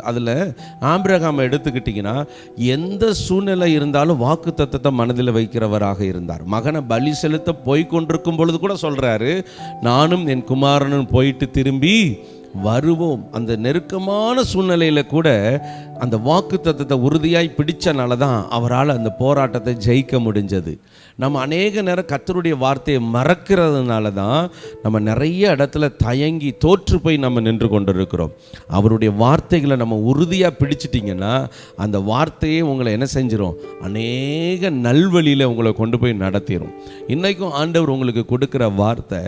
அதில் ஆம்பிரகாம் எடுத்துக்கிட்டிங்கன்னா எந்த சூழ்நிலை இருந்தாலும் வாக்கு தத்தத்தை மனதில் வைக்கிறவராக இருந்தார். மகனை பலி செலுத்த போய்கொண்டிருக்கும் பொழுது கூட சொல்கிறாரு நானும் என் குமாரனும் போயிட்டு திரும்பி வருவோம். அந்த நெருக்கமான சூழ்நிலையில் கூட அந்த வாக்கு தத்துவத்தை உறுதியாய் பிடிச்சனால தான் அவரால் அந்த போராட்டத்தை ஜெயிக்க முடிஞ்சது. நம்ம அநேக நேரம் கத்தருடைய வார்த்தையை மறக்கிறதுனால தான் நம்ம நிறைய இடத்துல தயங்கி தோற்று போய் நம்ம நின்று கொண்டிருக்கிறோம். அவருடைய வார்த்தைகளை நம்ம உறுதியாக பிடிச்சிட்டிங்கன்னா அந்த வார்த்தையே உங்களை என்ன செஞ்சிடும் அநேக நல்வழியில் உங்களை கொண்டு போய் நடத்திடும் இன்றைக்கும் ஆண்டவர் உங்களுக்கு கொடுக்குற வார்த்தை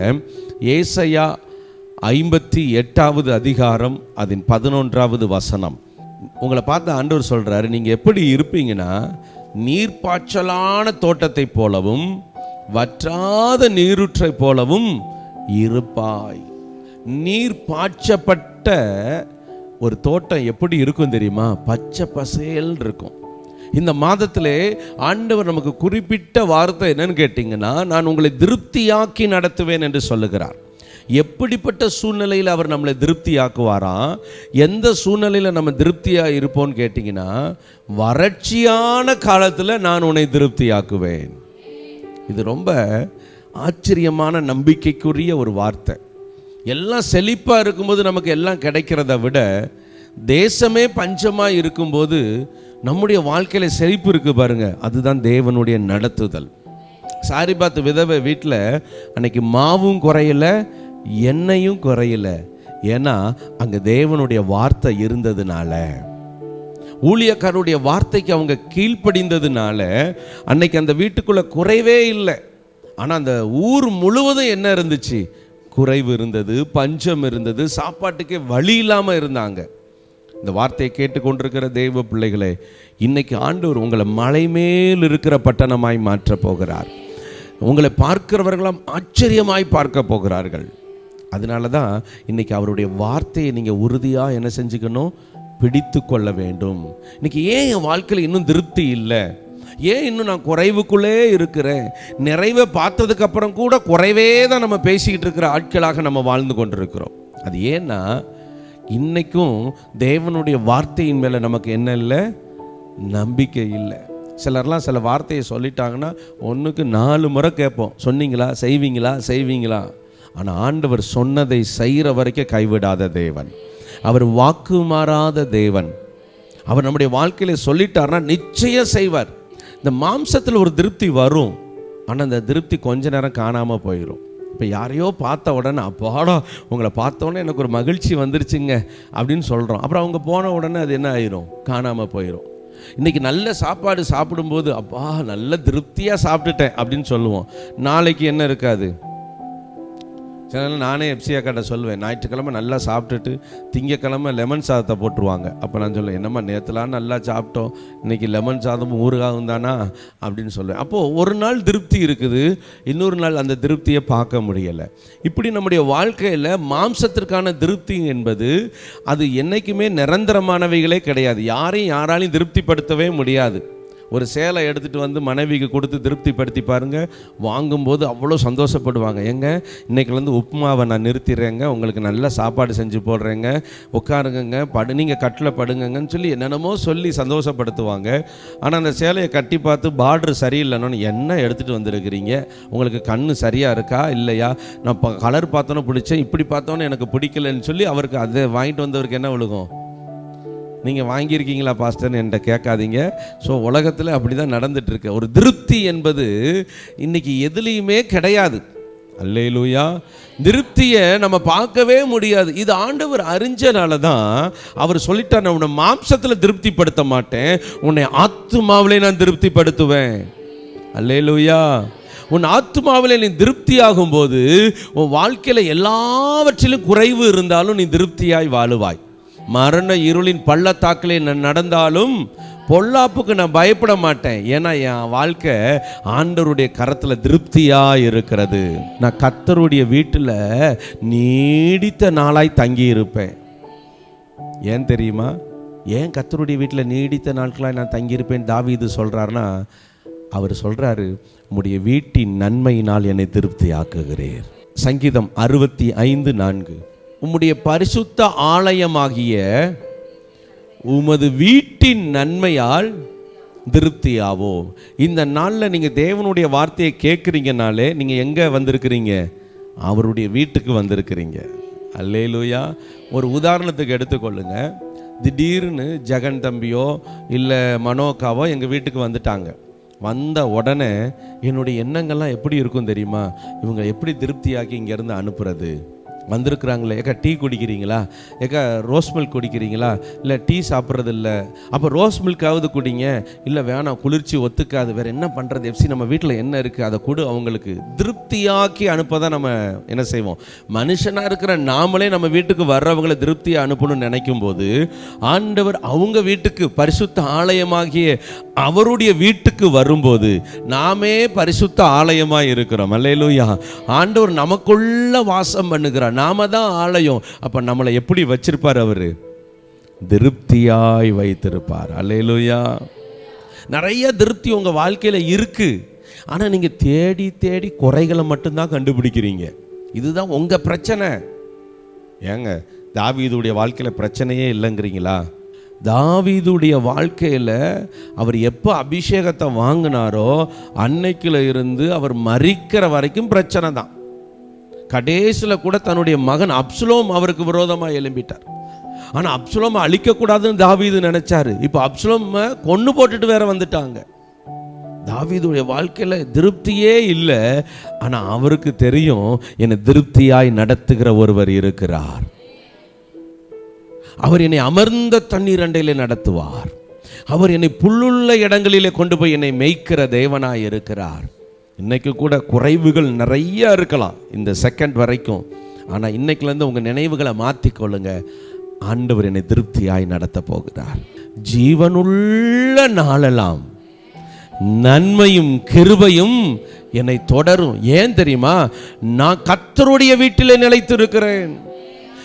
ஏசையா ஐம்பத்தி எட்டாவது அதிகாரம் அதன் பதினொன்றாவது வசனம். உங்களை பார்த்து ஆண்டவர் சொல்கிறாரு நீங்கள் எப்படி இருப்பீங்கன்னா நீர்ப்பாய்ச்சலான தோட்டத்தைப் போலவும் வற்றாத நீருற்றை போலவும் இருப்பாய். நீர் பாய்ச்சப்பட்ட ஒரு தோட்டம் எப்படி இருக்கும் தெரியுமா? பச்சை பசேல் இருக்கும். இந்த மாதத்திலே ஆண்டவர் நமக்கு குறிப்பிட்ட வார்த்தை என்னன்னு கேட்டிங்கன்னா நான் உங்களை திருப்தியாக்கி நடத்துவேன் என்று சொல்லுகிறார். எப்படிப்பட்ட சூழ்நிலையில் அவர் நம்மளை திருப்தியாக்குவாராம் எந்த சூழ்நிலையில் நம்ம திருப்தியாக இருப்போம்னு கேட்டிங்கன்னா வறட்சியான காலத்தில் நான் உன்னை திருப்தியாக்குவேன். இது ரொம்ப ஆச்சரியமான நம்பிக்கைக்குரிய ஒரு வார்த்தை. எல்லாம் செழிப்பாக இருக்கும்போது நமக்கு எல்லாம் கிடைக்கிறத விட தேசமே பஞ்சமாக இருக்கும்போது நம்முடைய வாழ்க்கையில் செழிப்பு இருக்குது பாருங்க. அதுதான் தேவனுடைய நடத்துதல். சாரி பார்த்து விதவை வீட்டில் அன்னைக்கு மாவும் குறையல என்னையும் குறையல. ஏன்னா அங்கே தேவனுடைய வார்த்தை இருந்ததுனால. ஊழியக்காரருடைய வார்த்தைக்கு அவங்க கீழ்ப்படிந்ததுனால அன்னைக்கு அந்த வீட்டுக்குள்ளே குறைவே இல்லை. ஆனால் அந்த ஊர் முழுவதும் என்ன இருந்துச்சு? குறைவு இருந்தது பஞ்சம் இருந்தது சாப்பாட்டுக்கே வழி இல்லாமல் இருந்தாங்க. இந்த வார்த்தையை கேட்டுக்கொண்டிருக்கிற தெய்வ பிள்ளைகளே இன்னைக்கு ஆண்டவர் உங்களை மலை மேல் இருக்கிற பட்டணமாய் மாற்றப் போகிறார். உங்களை பார்க்கிறவர்களாம் ஆச்சரியமாய் பார்க்க போகிறார்கள். அதனால தான் இன்னைக்கு அவருடைய வார்த்தையை நீங்கள் உறுதியாக என்ன செஞ்சுக்கணும்? பிடித்து கொள்ள வேண்டும். இன்னைக்கு ஏன் என் வாழ்க்கையில் இன்னும் திருப்தி இல்லை? ஏன் இன்னும் நான் குறைவுக்குள்ளே இருக்கிறேன்? நிறைவை பார்த்ததுக்கப்புறம் கூட குறைவே தான் நம்ம பேசிக்கிட்டு இருக்கிற ஆட்களாக நம்ம வாழ்ந்து கொண்டிருக்கிறோம். அது ஏன்னா இன்றைக்கும் தேவனுடைய வார்த்தையின் மேலே நமக்கு என்ன இல்லை? நம்பிக்கை இல்லை. சிலர்லாம் சில வார்த்தையை சொல்லிட்டாங்கன்னா ஒன்றுக்கு நாலு முறை கேட்போம். சொன்னீங்களா? செய்வீங்களா? செய்வீங்களா? ஆனால் ஆண்டவர் சொன்னதை செய்கிற வரைக்கும் கைவிடாத தேவன். அவர் வாக்கு மாறாத தேவன். அவர் நம்முடைய வாழ்க்கையில சொல்லிட்டார்னா நிச்சயம் செய்வார். இந்த மாம்சத்தில் ஒரு திருப்தி வரும். ஆனால் அந்த திருப்தி கொஞ்ச நேரம் காணாமல் போயிடும் இப்போ யாரையோ பார்த்த உடனே அப்பாடா உங்களை பார்த்த உடனே எனக்கு ஒரு மகிழ்ச்சி வந்துருச்சுங்க அப்படின்னு சொல்கிறோம் அப்புறம் அவங்க போன உடனே அது என்ன ஆயிரும்? காணாமல் போயிடும் இன்றைக்கி நல்ல சாப்பாடு சாப்பிடும்போது அப்பா நல்ல திருப்தியாக சாப்பிட்டுட்டேன் அப்படின்னு சொல்லுவோம். நாளைக்கு என்ன இருக்காது? சில நேரம் நானே எப்சி அக்காட்ட சொல்லுவேன் ஞாயிற்றுக்கிழமை நல்லா சாப்பிட்டுட்டு திங்கக்கிழமை லெமன் சாதத்தை போட்டுருவாங்க. அப்போ நான் சொல்லுவேன் என்னம்மா நேற்றுலாம் நல்லா சாப்பிட்டோம் இன்னைக்கு லெமன் சாதமும் ஊறுகாயும் தானா? அப்படின்னு சொல்லுவேன் அப்போது ஒரு நாள் திருப்தி இருக்குது இன்னொரு நாள் அந்த திருப்தியை பார்க்க முடியலை. இப்படி நம்முடைய வாழ்க்கையில் மாம்சத்திற்கான திருப்தி என்பது அது என்றைக்குமே நிரந்தரமானவைகளே கிடையாது. யாரையும் யாராலையும் திருப்திப்படுத்தவே முடியாது. ஒரு சேலை எடுத்துகிட்டு வந்து மனைவிக்கு கொடுத்து திருப்திப்படுத்தி பாருங்கள் வாங்கும்போது அவ்வளோ சந்தோஷப்படுவாங்க. எங்க இன்றைக்கிலேருந்து உப்புமாவை நான் நிறுத்திடுறேங்க. உங்களுக்கு நல்ல சாப்பாடு செஞ்சு போடுறேங்க. உட்காருங்க படு நீங்கள் கட்டில் படுங்கங்கன்னு சொல்லி என்னென்னமோ சொல்லி சந்தோஷப்படுத்துவாங்க. ஆனால் அந்த சேலையை கட்டி பார்த்து பார்டர் சரியில்லைன்னு என்ன எடுத்துகிட்டு வந்திருக்கிறீங்க? உங்களுக்கு கண் சரியாக இருக்கா? இல்லையா? நான் இப்போ கலர் பார்த்தோன்னே பிடிச்சேன். இப்படி பார்த்தோன்னே எனக்கு பிடிக்கலன்னு சொல்லி அவருக்கு அதை வாங்கிட்டு வந்தவருக்கு என்ன விழுகும்? நீங்கள் வாங்கியிருக்கீங்களா பாஸ்டர்னு என்கிட்ட கேட்காதீங்க. ஸோ உலகத்தில் அப்படி தான் நடந்துகிட்ருக்கு ஒரு திருப்தி என்பது இன்னைக்கு எதுலேயுமே கிடையாது. அல்லையிலூயா திருப்தியை நம்ம பார்க்கவே முடியாது. இது ஆண்டவர் அறிஞ்சனால தான் அவர் சொல்லிட்டார் நான் உன்னை மாம்சத்தில் திருப்திப்படுத்த மாட்டேன். உன்னை ஆத்மாவிலே நான் திருப்திப்படுத்துவேன். அல்லையிலூயா உன் ஆத்மாவில் நீ திருப்தியாகும் போது உன் வாழ்க்கையில் எல்லாவற்றிலும் குறைவு இருந்தாலும் நீ திருப்தியாய் வாழுவாய். மரண இருளின் பள்ளத்தாக்கிலே நான் நடந்தாலும் பொல்லாப்புக்கு நான் பயப்பட மாட்டேன். ஏன்னா என் வாழ்க்கை ஆண்டவருடைய கரத்தில் திருப்தியாக இருக்கிறது. நான் கத்தருடைய வீட்டில் நீடித்த நாளாய் தங்கி இருப்பேன் ஏன் தெரியுமா? ஏன் கத்தருடைய வீட்டில் நீடித்த நாட்களாக நான் தங்கியிருப்பேன்? தாவீது சொல்கிறாருன்னா அவர் சொல்கிறாரு உம்முடைய வீட்டின் நன்மையினால் என்னை திருப்தி ஆக்குகிறீர் சங்கீதம் அறுபத்தி ஐந்து நான்கு. உம்முடைய பரிசுத்த ஆலயமாகிய உமது வீட்டின் நன்மையால் திருப்தியாவோ. இந்த நாளில் நீங்கள் தேவனுடைய வார்த்தையை கேட்குறீங்கனாலே நீங்கள் எங்கே வந்திருக்கிறீங்க? அவருடைய வீட்டுக்கு வந்திருக்கிறீங்க. அல்லேலூயா. ஒரு உதாரணத்துக்கு எடுத்துக்கொள்ளுங்க. திடீர்னு ஜெகன் தம்பியோ இல்லை மனோக்காவோ எங்கள் வீட்டுக்கு வந்துட்டாங்க. வந்த உடனே என்னுடைய எண்ணங்கள்லாம் எப்படி இருக்கும் தெரியுமா? இவங்க எப்படி திருப்தியாக்கி இங்கேருந்து அனுப்புறது? வந்திருக்கிறாங்களே. ஏக்கா டீ குடிக்கிறீங்களா? ஏக்கா ரோஸ் மில்க் குடிக்கிறீங்களா? இல்லை டீ சாப்பிட்றது இல்லை அப்போ ரோஸ் மில்க்காவது குடிங்க. இல்லை வேணாம் குளிர்ச்சி ஒத்துக்காது. வேறு என்ன பண்ணுறது எஃப்சி நம்ம வீட்டில் என்ன இருக்குது அதை கொடு அவங்களுக்கு திருப்தியாக்கி அனுப்ப தான் நம்ம என்ன செய்வோம். மனுஷனாக இருக்கிற நாமளே நம்ம வீட்டுக்கு வர்றவங்களை திருப்தியாக அனுப்பணும்னு நினைக்கும் போது ஆண்டவர் அவங்க வீட்டுக்கு பரிசுத்த ஆலயமாகிய அவருடைய வீட்டுக்கு வரும்போது நாமே பரிசுத்த ஆலயமாக இருக்கிறோம். அல்லையிலூயா ஆண்டவர் நமக்குள்ள வாசம் பண்ணுகிறார். நாம தான் ஆலயம். அப்போ நம்மளை எப்படி வச்சிருப்பார் அவர்? திருப்தியாய் வைத்திருப்பார். அலையலுயா நிறைய திருப்தி உங்கள் வாழ்க்கையில் இருக்குது ஆனால் நீங்கள் தேடி தேடி குறைகளை மட்டும்தான் கண்டுபிடிக்கிறீங்க. இதுதான் உங்கள் பிரச்சனை. ஏங்க தாவீதுடைய வாழ்க்கையில் பிரச்சனையே இல்லைங்கிறீங்களா? தாவீதுடைய வாழ்க்கையில் அவர் எப்போ அபிஷேகத்தை வாங்கினாரோ அன்னைக்கில் இருந்து அவர் மறிக்கிற வரைக்கும் பிரச்சனை தான். கடைசியில் கூட தன்னுடைய மகன் அப்சுலோம் அவருக்கு விரோதமாக எழும்பிட்டார். ஆனால் அப்சுலோமை அழிக்கக்கூடாதுன்னு தாவீது நினைச்சாரு. இப்போ அப்சுலோமை கொன்று போட்டுட்டு வேற வந்துட்டாங்க. தாவீதுடைய வாழ்க்கையில் திருப்தியே இல்லை. ஆனால் அவருக்கு தெரியும் என்னை திருப்தியாய் நடத்துகிற ஒருவர் இருக்கிறார். அவர் என்னை அமர்ந்த தண்ணீர் அண்டையிலே நடத்துவார். அவர் என்னை புல்லுள்ள இடங்களிலே கொண்டு போய் என்னை மேய்க்கிற தேவனாய் இருக்கிறார். இன்றைக்கு கூட குறைவுகள் நிறையா இருக்கலாம் இந்த செகண்ட் வரைக்கும். ஆனால் இன்னைக்குலேருந்து உங்கள் நினைவுகளை மாற்றிக்கொள்ளுங்க ஆண்டவர் என்னை திருப்தியாய் நடத்த போகிறார். ஜீவனுள்ள நாளெல்லாம் நன்மையும் கிருபையும் என்னை தொடரும். ஏன் தெரியுமா? நான் கத்தருடைய வீட்டில் நிலைத்திருக்கிறேன்.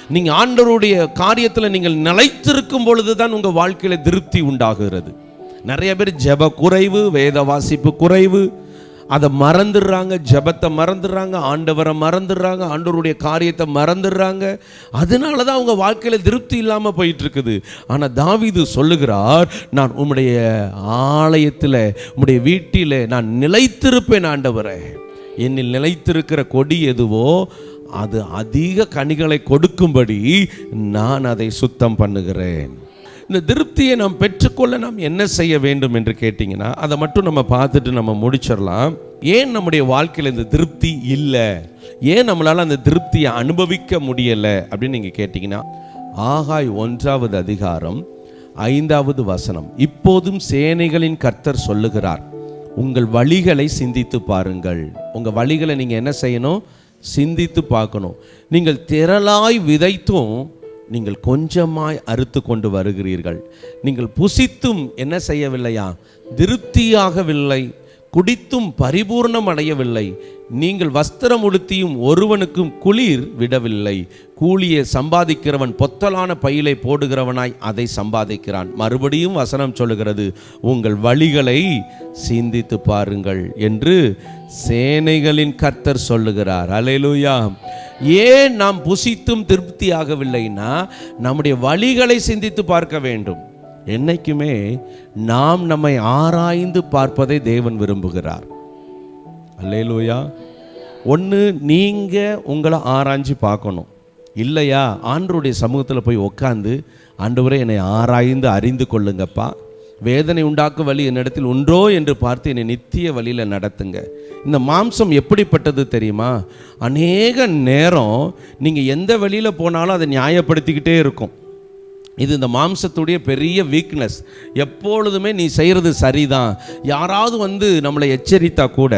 நீங்கள் ஆண்டவருடைய காரியத்தில் நீங்கள் நிலைத்திருக்கும் பொழுதுதான் உங்கள் வாழ்க்கையில் திருப்தி உண்டாகிறது நிறைய பேர் ஜெப குறைவு வேத வாசிப்பு குறைவு அதை மறந்துடுறாங்க ஜெபத்தை மறந்துடுறாங்க ஆண்டவரை மறந்துடுறாங்க ஆண்டவருடைய காரியத்தை மறந்துடுறாங்க. அதனால தான் அவங்க வாழ்க்கையில் திருப்தி இல்லாமல் போயிட்டு இருக்குது ஆனால் தாவிது சொல்லுகிறார் நான் உம்முடைய ஆலயத்தில் உம்முடைய வீட்டில் நான் நிலைத்திருப்பேன் ஆண்டவரை. என்னில் நிலைத்திருக்கிற கொடி எதுவோ அது அதிக கனிகளை கொடுக்கும்படி நான் அதை சுத்தம் பண்ணுகிறேன். இந்த திருப்தியை நாம் பெற்றுக்கொள்ள நாம் என்ன செய்ய வேண்டும் என்று கேட்டிங்கன்னா அதை மட்டும் நம்ம பார்த்துட்டு நம்ம முடிச்சிடலாம். ஏன் நம்முடைய வாழ்க்கையில் இந்த திருப்தி இல்லை? ஏன் நம்மளால் அந்த திருப்தியை அனுபவிக்க முடியலை? அப்படின்னு நீங்கள் கேட்டிங்கன்னா ஆகாய் ஒன்றாவது அதிகாரம் ஐந்தாவது வசனம். இப்போதும் சேனைகளின் கர்த்தர் சொல்லுகிறார் உங்கள் வழிகளை சிந்தித்து பாருங்கள். உங்கள் வழிகளை நீங்கள் என்ன செய்யணும்? சிந்தித்து பார்க்கணும். நீங்கள் திரளாய் விதைத்தும் நீங்கள் கொஞ்சமாய் அறுத்து கொண்டு வருகிறீர்கள். நீங்கள் புசித்தும் என்ன செய்யவில்லையா? திருப்தியாகவில்லை குடித்தும் பரிபூர்ணம் அடையவில்லை நீங்கள் வஸ்திரம் உடுத்தியும் ஒருவனுக்கும் குளிர் விடவில்லை. கூலியை சம்பாதிக்கிறவன் பொத்தலான பையிலை போடுகிறவனாய் அதை சம்பாதிக்கிறான். மறுபடியும் வசனம் சொல்லுகிறது உங்கள் வழிகளை சிந்தித்து பாருங்கள் என்று சேனைகளின் கர்த்தர் சொல்லுகிறார். அலையலூயா ஏன் நாம் புசித்தும் திருப்தியாகவில்லைன்னா நம்முடைய வழிகளை சிந்தித்து பார்க்க வேண்டும். என்னைக்குமே நாம் நம்மை ஆராய்ந்து பார்ப்பதை தேவன் விரும்புகிறார். அல்லேலூயா. ஒன்று நீங்கள் உங்களை ஆராய்ஞ்சு பார்க்கணும். இல்லையா? ஆண்டருடைய சமூகத்தில் போய் உட்காந்து ஆண்டவரே என்னை ஆராய்ந்து அறிந்து கொள்ளுங்கப்பா. வேதனை உண்டாக்கும் வழி என்னிடத்தில் உண்டோ என்று பார்த்து என்னை நித்திய வழியில் நடத்துங்க. இந்த மாம்சம் எப்படிப்பட்டது தெரியுமா? அநேக நேரம் நீங்கள் எந்த வழியில் போனாலும் அதை நியாயப்படுத்திக்கிட்டே இருக்கும். இது இந்த மாம்சத்துடைய பெரிய வீக்னஸ் எப்பொழுதுமே நீ செய்கிறது சரிதான். யாராவது வந்து நம்மளை எச்சரித்தா கூட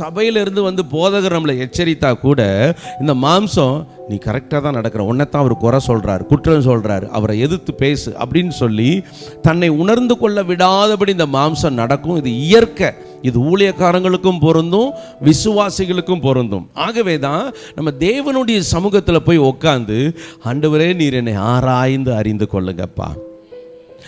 சபையிலிருந்து வந்து போதகர் நம்மளை எச்சரித்தா கூட இந்த மாம்சம் நீ கரெக்டாக தான் நடக்கிற. உன்னைத்தான் அவர் குறை சொல்கிறார் குற்றம் சொல்கிறார் அவரை எதிர்த்து பேசு அப்படின்னு சொல்லி தன்னை உணர்ந்து கொள்ள விடாதபடி இந்த மாம்சம் நடக்கும். இது இயற்கை. இது ஊழியக்காரங்களுக்கும் பொருந்தும் விசுவாசிகளுக்கும் பொருந்தும். ஆகவே தான் நம்ம தேவனுடைய சமூகத்தில் போய் உட்காந்து ஆண்டவரே நீர் என்னை ஆராய்ந்து அறிந்து கொள்ளுங்கப்பா.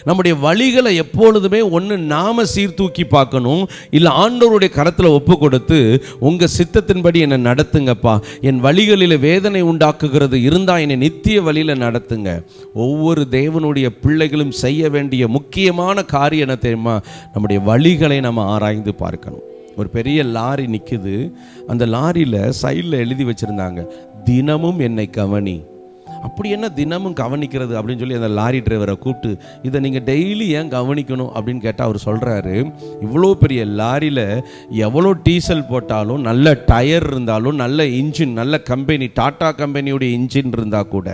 நம்முடைய வழிகளை எப்பொழுதுமே ஒன்று நாம சீர்தூக்கி பார்க்கணும் இல்லை ஆண்டவருடைய கரத்தில் ஒப்பு கொடுத்து உங்கள் சித்தத்தின்படி என்னை நடத்துங்கப்பா. என் வழிகளில் வேதனை உண்டாக்குகிறது இருந்தால் என்னை நித்திய வழியில் நடத்துங்க. ஒவ்வொரு தேவனுடைய பிள்ளைகளும் செய்ய வேண்டிய முக்கியமான காரியம் என்ன தெரியுமா? நம்முடைய வழிகளை நம்ம ஆராய்ந்து பார்க்கணும். ஒரு பெரிய லாரி நிற்குது அந்த லாரியில் சைடில் எழுதி வச்சுருந்தாங்க தினமும் என்னை கவனி. அப்படி என்ன தினமும் கவனிக்கிறது அப்படின்னு சொல்லி அந்த லாரி டிரைவரை கூப்பிட்டு இதை நீங்கள் டெய்லி ஏன் கவனிக்கணும்? அப்படின்னு கேட்டால் அவர் சொல்கிறாரு இவ்வளோ பெரிய லாரியில் எவ்வளோ டீசல் போட்டாலும் நல்ல டயர் இருந்தாலும் நல்ல இன்ஜின் நல்ல கம்பெனி டாட்டா கம்பெனியுடைய இன்ஜின் இருந்தால் கூட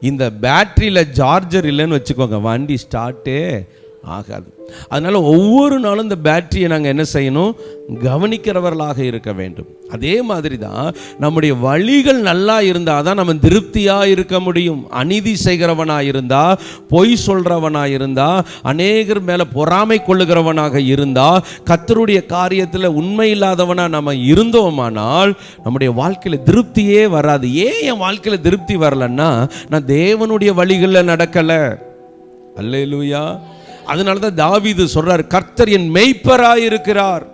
இந்த பேட்டரியில் சார்ஜர் இல்லைன்னு வச்சுக்கோங்க வண்டி ஸ்டார்ட்டே ஆகாது. அதனால் ஒவ்வொரு நாளும் இந்த பேட்டரியை நாங்கள் என்ன செய்யணும்? கவனிக்கிறவர்களாக இருக்க வேண்டும். அதே மாதிரி தான் நம்முடைய வழிகள் நல்லா இருந்தால் தான் நம்ம திருப்தியாக இருக்க முடியும். அநீதி செய்கிறவனாக இருந்தால் பொய் சொல்கிறவனாக இருந்தால் அநேகர் மேலே பொறாமை கொள்ளுகிறவனாக இருந்தால் கத்தருடைய காரியத்தில் உண்மை இல்லாதவனாக நம்ம இருந்தோமானால் நம்முடைய வாழ்க்கையில் திருப்தியே வராது. ஏன் என் வாழ்க்கையில் திருப்தி வரலன்னா நான் தேவனுடைய வழிகளில் நடக்கலை. அல்லேலூயா. அதனால தான் தாவீது சொல்றார் கர்த்தர் என் மெய்ப்பராய் இருக்கிறார்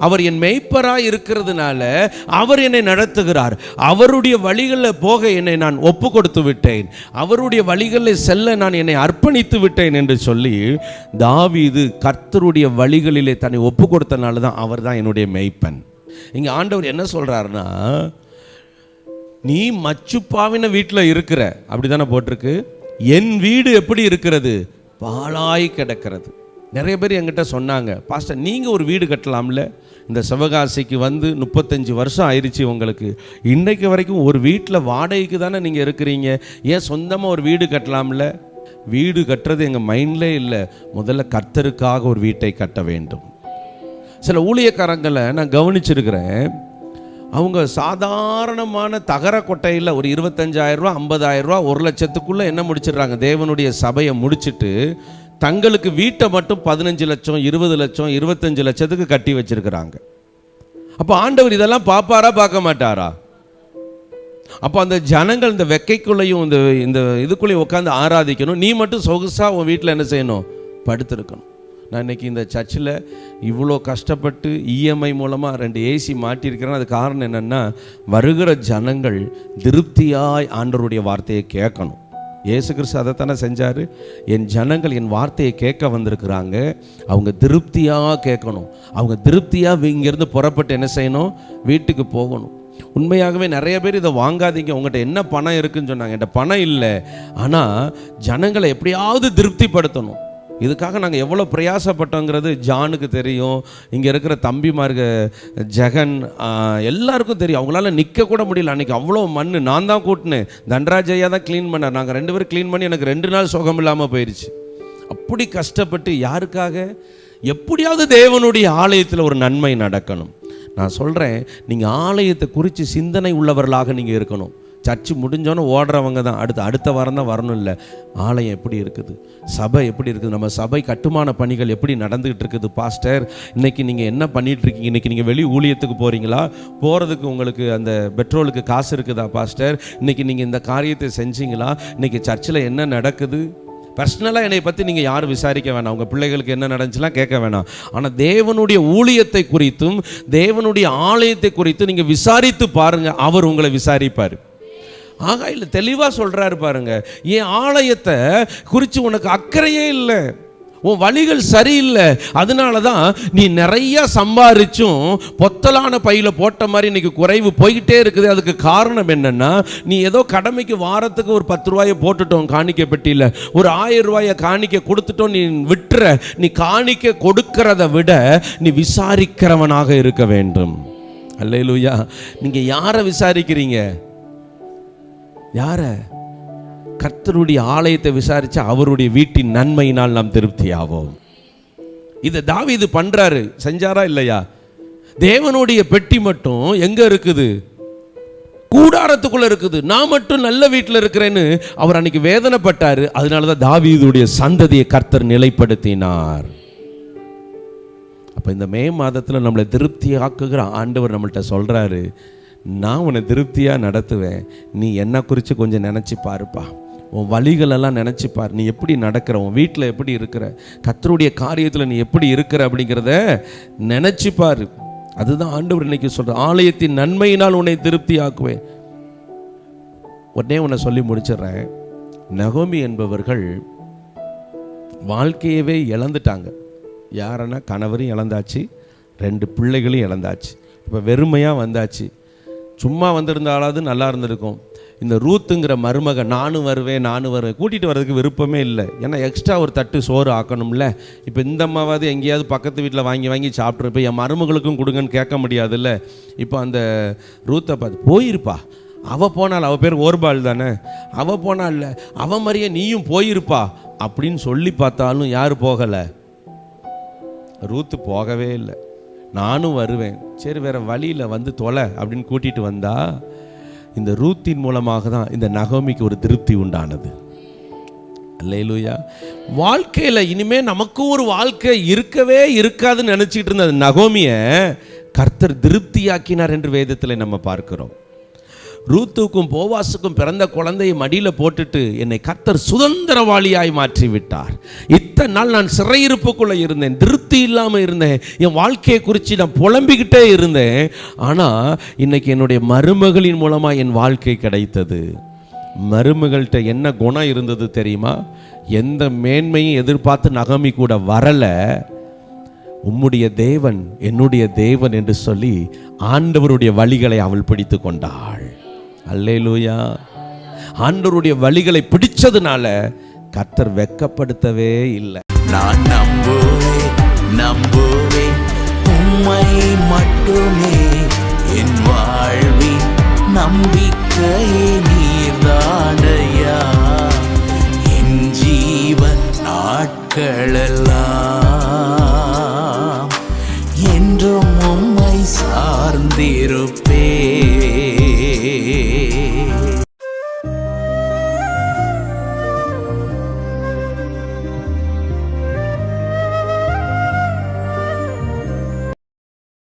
அவர் என் மெய்ப்பராய் இருக்கிறதுனால அவர் என்னை நடத்துகிறார். அவருடைய வழிகளில் போக என்னை நான் ஒப்பு கொடுத்து விட்டேன். அவருடைய வழிகளில் செல்ல நான் என்னை அர்ப்பணித்து விட்டேன் என்று சொல்லி தாவிது கர்த்தருடைய வழிகளிலே தன்னை ஒப்பு கொடுத்தனால தான் அவர் தான் என்னுடைய மெய்ப்பன். இங்கே ஆண்டவர் என்ன சொல்றாருன்னா நீ மச்சுப்பாவின வீட்டில் இருக்கிற அப்படி தானே போட்டிருக்கு என் வீடு எப்படி இருக்கிறது? பாழாய் கிடக்கிறது. நிறைய பேர் என்கிட்ட சொன்னாங்க பாஸ்டர் நீங்கள் ஒரு வீடு கட்டலாம்ல? இந்த சிவகாசிக்கு வந்து முப்பத்தஞ்சு வருஷம் ஆயிடுச்சு உங்களுக்கு. இன்றைக்கு வரைக்கும் ஒரு வீட்டில் வாடகைக்கு தானே நீங்கள் இருக்கிறீங்க? ஏன் சொந்தமாக ஒரு வீடு கட்டலாம்ல? வீடு கட்டுறது எங்கள் மைண்ட்லே இல்லை. முதல்ல கர்த்தருக்காக ஒரு வீட்டை கட்ட வேண்டும். சில ஊழியக்காரங்களை நான் கவனிச்சிருக்கிறேன். அவங்க சாதாரணமான தகர கொட்டையில் ஒரு இருபத்தஞ்சாயிரரூவா ஐம்பதாயிரரூவா ஒரு லட்சத்துக்குள்ளே என்ன முடிச்சிடுறாங்க? தேவனுடைய சபையை முடிச்சுட்டு தங்களுக்கு வீட்டை மட்டும் பதினஞ்சு லட்சம் இருபது லட்சம் இருபத்தஞ்சு லட்சத்துக்கு கட்டி வச்சிருக்கிறாங்க. அப்போ ஆண்டவர் இதெல்லாம் பார்ப்பாரா பார்க்க மாட்டாரா? அப்போ அந்த ஜனங்கள் இந்த வெக்கைக்குள்ளேயும் இந்த இந்த இதுக்குள்ளேயும் உட்காந்து ஆராதிக்கணும். நீ மட்டும் சொகுசாக உன் வீட்டில் என்ன செய்யணும்? படுத்திருக்கணும். நான் இன்னைக்கு இந்த சர்ச்சில் இவ்வளோ கஷ்டப்பட்டு இஎம்ஐ மூலமாக ரெண்டு ஏசி மாட்டியிருக்கிறேன். அது காரணம் என்னென்னா வருகிற ஜனங்கள் திருப்தியாய் ஆண்டவருடைய வார்த்தையை கேட்கணும். ஏசு கிறிஸ்து அதை தானே செஞ்சார். என் ஜனங்கள் என் வார்த்தையை கேட்க வந்திருக்கிறாங்க. அவங்க திருப்தியாக கேட்கணும். அவங்க திருப்தியாக இங்கேருந்து புறப்பட்டு என்ன செய்யணும்? வீட்டுக்கு போகணும். உண்மையாகவே நிறைய பேர் இதை வாங்காதீங்க. உங்கள்கிட்ட என்ன பணம் இருக்குன்னு சொன்னாங்க. என்கிட்ட பணம் இல்லை. ஆனால் ஜனங்களை எப்படியாவது திருப்திப்படுத்தணும். இதுக்காக நாங்கள் எவ்வளோ பிரயாசப்பட்டோங்கிறது ஜானுக்கு தெரியும். இங்கே இருக்கிற தம்பிமார்க ஜெகன் எல்லாருக்கும் தெரியும். அவங்களால நிற்க கூட முடியல. அன்றைக்கி அவ்வளோ மண் நான் தான் கூட்டினேன். தண்டராஜ் தான் க்ளீன் பண்ணார். நாங்கள் ரெண்டு பேரும் க்ளீன் பண்ணி எனக்கு ரெண்டு நாள் சுகம் இல்லாமல் போயிடுச்சு அப்படி கஷ்டப்பட்டு யாருக்காக? எப்படியாவது தேவனுடைய ஆலயத்தில் ஒரு நன்மை நடக்கணும். நான் சொல்கிறேன் நீங்கள் ஆலயத்தை குறித்து சிந்தனை உள்ளவர்களாக நீங்கள் இருக்கணும். சர்ச்சு முடிஞ்சோன்னே ஓடுறவங்க தான். அடுத்து அடுத்த வாரம் தான் வரணும் இல்லை. ஆலயம் எப்படி இருக்குது? சபை எப்படி இருக்குது? நம்ம சபை கட்டுமான பணிகள் எப்படி நடந்துகிட்டு இருக்குது பாஸ்டர்? இன்னைக்கு நீங்கள் என்ன பண்ணிகிட்ருக்கீங்க இருக்கீங்க? நீங்கள் வெளி ஊழியத்துக்கு போகிறீங்களா போகிறதுக்கு உங்களுக்கு அந்த பெட்ரோலுக்கு காசு இருக்குதா பாஸ்டர்? இன்னைக்கு நீங்கள் இந்த காரியத்தை செஞ்சீங்களா? இன்னைக்கு சர்ச்சில் என்ன நடக்குது? பர்சனலாக என்னை பற்றி நீங்கள் யாரும் விசாரிக்க வேணாம். உங்கள் பிள்ளைகளுக்கு என்ன நடந்துச்சுலாம் கேட்க வேணாம். ஆனால் தேவனுடைய ஊழியத்தை குறித்தும் தேவனுடைய ஆலயத்தை குறித்தும் நீங்கள் விசாரித்து பாருங்கள் அவர் உங்களை விசாரிப்பார். ஆகா இல்லை தெளிவாக சொல்கிறாரு பாருங்க. என் ஆலயத்தை குறித்து உனக்கு அக்கறையே இல்லை. உன் வழிகள் சரியில்லை. அதனால தான் நீ நிறையா சம்பாரிச்சும் பொத்தலான பையில் போட்ட மாதிரி இன்னைக்கு குறைவு போய்கிட்டே இருக்குது. அதுக்கு காரணம் என்னென்னா நீ ஏதோ கடமைக்கு வாரத்துக்கு ஒரு பத்து ரூபாயை போட்டுட்டோம் காணிக்க பெட்டியில். ஒரு ஆயிரம் ரூபாயை காணிக்க கொடுத்துட்டோம் நீ விட்டுற. நீ காணிக்க கொடுக்கிறத விட நீ விசாரிக்கிறவனாக இருக்க வேண்டும். அல்லையிலூயா நீங்கள் யாரை விசாரிக்கிறீங்க? யார? கர்த்தருடைய ஆலயத்தை விசாரித்து அவருடைய வீட்டின் நன்மையினால் நாம் திருப்தியாவோம். இதை தாவீது பண்ணுறாரு செஞ்சாரா இல்லையா? தேவனுடைய பெட்டி மட்டும் எங்கே இருக்குது? கூடாரத்துக்குள்ளே இருக்குது. நான் மட்டும் நல்ல வீட்டில் இருக்கிறேன்னு அவர் அன்னைக்கு வேதனைப்பட்டார். அதனால தான் தாவீதுடைய சந்ததியை கர்த்தர் நிலைப்படுத்தினார். அப்போ இந்த மே மாதத்தில் நம்மளை திருப்தியாக்குகிற ஆண்டவர் நம்மள்கிட்ட சொல்கிறாரு நான் உன்னை திருப்தியாக நடத்துவேன். நீ என்ன குறித்து கொஞ்சம் நினச்சி பாருப்பா. உன் வழிகளெல்லாம் நினச்சிப்பார் நீ எப்படி நடக்கிற? உன் வீட்டில் எப்படி இருக்கிற? கத்தருடைய காரியத்தில் நீ எப்படி இருக்கிற அப்படிங்கிறத நினச்சிப்பார் அதுதான் ஆண்டவர் இன்னைக்கு சொல்கிற ஆலயத்தின் நன்மையினால் உன்னை திருப்தி ஆக்குவேன் உடனே உன்னை சொல்லி முடிச்சிடுறேன். நகோமி என்பவர்கள் வாழ்க்கையவே இழந்துட்டாங்க. யாரன்னா கணவரையும் இழந்தாச்சு. ரெண்டு பிள்ளைகளும் இழந்தாச்சு. இப்போ வெறுமையாக வந்தாச்சு. சும்மா வந்திருந்தாலாவது நல்லா இருந்திருக்கும். இந்த ரூத்துங்கிற மருமக நானும் வருவேன் நானும் வருவேன் கூட்டிகிட்டு வர்றதுக்கு விருப்பமே இல்லை. ஏன்னா எக்ஸ்ட்ரா ஒரு தட்டு சோறு ஆக்கணும்ல. இப்போ இந்த அம்மாவது எங்கேயாவது பக்கத்து வீட்டில் வாங்கி வாங்கி சாப்பிட்ருப்ப என் மருமகளுக்கும் கொடுங்கன்னு கேட்க முடியாதுல்ல. இப்போ அந்த ரூத்தை பார்த்து போயிருப்பா. அவள் போனால் அவள் பேர் ஓர்பால் தானே. அவள் போனால் இல்லை அவன் மாதிரியே நீயும் போயிருப்பா அப்படின்னு சொல்லி பார்த்தாலும் யார் போகலை. ரூத்து போகவே இல்லை. நானும் வருவேன். சரி வேறு வழியில் வந்து தொலை அப்படின்னு கூட்டிட்டு வந்தால் இந்த ரூத்தின் மூலமாக தான் இந்த நகோமிக்கு ஒரு திருப்தி உண்டானது. அல்லையிலூயா வாழ்க்கையில் இனிமேல் நமக்கும் ஒரு வாழ்க்கை இருக்கவே இருக்காதுன்னு நினச்சிட்டு இருந்த அந்த நகோமியை கர்த்தர் திருப்தியாக்கினார் என்று வேதத்தில் நம்ம பார்க்கிறோம். ரூத்துக்கும் போவாசுக்கும் பிறந்த குழந்தையை மடியில் போட்டுட்டு என்னை கர்த்தர் சுதந்திரவாளியாய் மாற்றி விட்டார் இத்தனை நாள் நான் சிறையிருப்புக்குள்ளே இருந்தேன் திருப்தி இல்லாமல் இருந்தேன் என் வாழ்க்கையை குறித்து நான் புலம்பிக்கிட்டே இருந்தேன். ஆனால் இன்னைக்கு என்னுடைய மருமகளின் மூலமாக என் வாழ்க்கை கிடைத்தது. மருமகள்கிட்ட என்ன குணம் இருந்தது தெரியுமா? எந்த மேன்மையும் எதிர்பார்த்து நகமி கூட வரலை. உம்முடைய தேவன் என்னுடைய தேவன் என்று சொல்லி ஆண்டவருடைய வழிகளை அவள் பிடித்து கொண்டாள். அல்லேலூயா. ஆண்டவருடைய வழிகளை பிடிச்சதுனால கத்தர் வெக்கப்படுத்தவே இல்லை. நான் நம்புவே நம்புவேன் உண்மை மட்டுமே. என் வாழ்வி நம்பிக்கை நீர்தானையா. என் ஜீவன் நாட்களெல்லாம் என்றும் உம்மை சார்ந்திருப்பேன்.